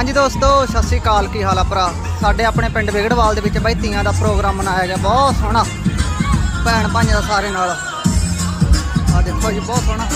ਹਾਂਜੀ ਦੋਸਤੋ, ਸਤਿ ਸ੍ਰੀ ਅਕਾਲ, ਕੀ ਹਾਲ ਆ ਭਰਾ? ਸਾਡੇ ਆਪਣੇ ਪਿੰਡ ਵਿਗੜਵਾਲ ਦੇ ਵਿੱਚ ਬਾਈ ਤੀਆਂ ਦਾ ਪ੍ਰੋਗਰਾਮ ਮਨਾਇਆ ਗਿਆ, ਬਹੁਤ ਸੋਹਣਾ। ਭੈਣ ਭਾਈਆਂ ਦਾ ਸਾਰੇ ਨਾਲ। ਆ ਦੇਖੋ ਜੀ, ਬਹੁਤ ਸੋਹਣਾ।